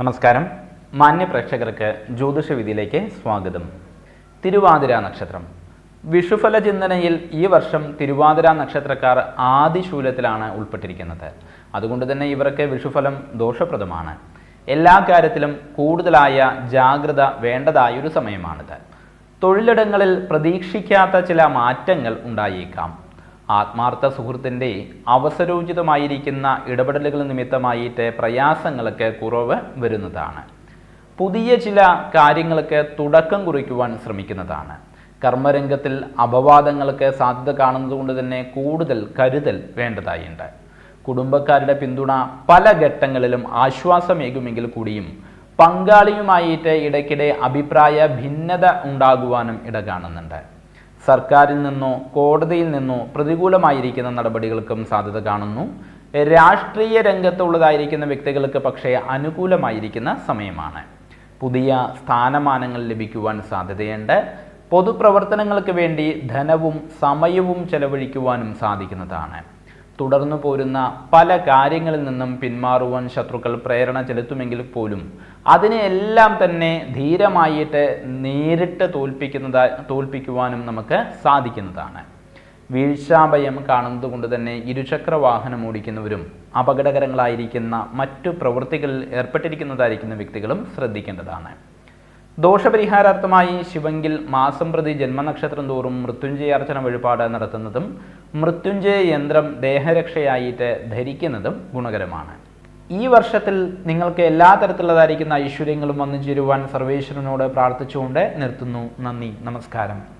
നമസ്കാരം. മാന്യ പ്രേക്ഷകർക്ക് ജ്യോതിഷ വിധിയിലേക്ക് സ്വാഗതം. തിരുവാതിര നക്ഷത്രം. വിഷുഫല ചിന്തനയിൽ ഈ വർഷം തിരുവാതിര നക്ഷത്രക്കാർ ആദിശൂലത്തിലാണ് ഉൾപ്പെട്ടിരിക്കുന്നത്. അതുകൊണ്ട് തന്നെ ഇവർക്ക് വിഷുഫലം ദോഷപ്രദമാണ്. എല്ലാ കാര്യത്തിലും കൂടുതലായ ജാഗ്രത വേണ്ടതായൊരു സമയമാണിത്. തൊഴിലിടങ്ങളിൽ പ്രതീക്ഷിക്കാത്ത ചില മാറ്റങ്ങൾ ഉണ്ടായേക്കാം. ആത്മാർത്ഥ സുഹൃത്തിന്റെ അവസരോചിതമായിരിക്കുന്ന ഇടപെടലുകൾ നിമിത്തമായിട്ട് പ്രയാസങ്ങൾക്ക് കുറവ് വരുന്നതാണ്. പുതിയ ചില കാര്യങ്ങൾക്ക് തുടക്കം കുറിക്കുവാൻ ശ്രമിക്കുന്നതാണ്. കർമ്മരംഗത്തിൽ അപവാദങ്ങൾക്ക് സാധ്യത കാണുന്നതുകൊണ്ട് തന്നെ കൂടുതൽ കരുതൽ വേണ്ടതായുണ്ട്. കുടുംബക്കാരുടെ പിന്തുണ പല ഘട്ടങ്ങളിലും ആശ്വാസമേകുമെങ്കിൽ കൂടിയും പങ്കാളിയുമായിട്ട് ഇടയ്ക്കിടെ അഭിപ്രായ ഭിന്നത ഉണ്ടാകുവാനും ഇട കാണുന്നുണ്ട്. സർക്കാരിൽ നിന്നോ കോടതിയിൽ നിന്നോ പ്രതികൂലമായിരിക്കുന്ന നടപടികൾക്കും സാധ്യത കാണുന്നു. രാഷ്ട്രീയ രംഗത്തുള്ളതായിരിക്കുന്ന വ്യക്തികൾക്ക് പക്ഷേ അനുകൂലമായിരിക്കുന്ന സമയമാണ്. പുതിയ സ്ഥാനമാനങ്ങൾ ലഭിക്കുവാൻ സാധ്യതയുണ്ട്. പൊതുപ്രവർത്തനങ്ങൾക്ക് വേണ്ടി ധനവും സമയവും ചെലവഴിക്കുവാനും സാധിക്കുന്നതാണ്. തുടർന്നു പോരുന്ന പല കാര്യങ്ങളിൽ നിന്നും പിന്മാറുവാൻ ശത്രുക്കൾ പ്രേരണ ചെലുത്തുമെങ്കിൽ പോലും അതിനെയെല്ലാം തന്നെ ധീരമായിട്ട് നേരിട്ട് തോൽപ്പിക്കുന്നതാ തോൽപ്പിക്കുവാനും നമുക്ക് സാധിക്കുന്നതാണ്. വീഴ്ചാഭയം കാണുന്നത് കൊണ്ട് തന്നെ ഇരുചക്ര വാഹനം ഓടിക്കുന്നവരും അപകടകരങ്ങളായിരിക്കുന്ന മറ്റു പ്രവൃത്തികളിൽ ഏർപ്പെട്ടിരിക്കുന്നതായിരിക്കുന്ന വ്യക്തികളും ശ്രദ്ധിക്കേണ്ടതാണ്. ദോഷപരിഹാരാർത്ഥമായി ശിവങ്കിൽ മാസം പ്രതി ജന്മനക്ഷത്രം തോറും മൃത്യുഞ്ജയാർച്ചന വഴിപാട് നടത്തുന്നതും മൃത്യുഞ്ജയ യന്ത്രം ദേഹരക്ഷയായിട്ട് ധരിക്കുന്നതും ഗുണകരമാണ്. ഈ വർഷത്തിൽ നിങ്ങൾക്ക് എല്ലാ തരത്തിലുള്ളതായിരിക്കുന്ന ഐശ്വര്യങ്ങളും വന്നു ചേരുവാൻ സർവേശ്വരനോട് പ്രാർത്ഥിച്ചുകൊണ്ട് നിർത്തുന്നു. നന്ദി. നമസ്കാരം.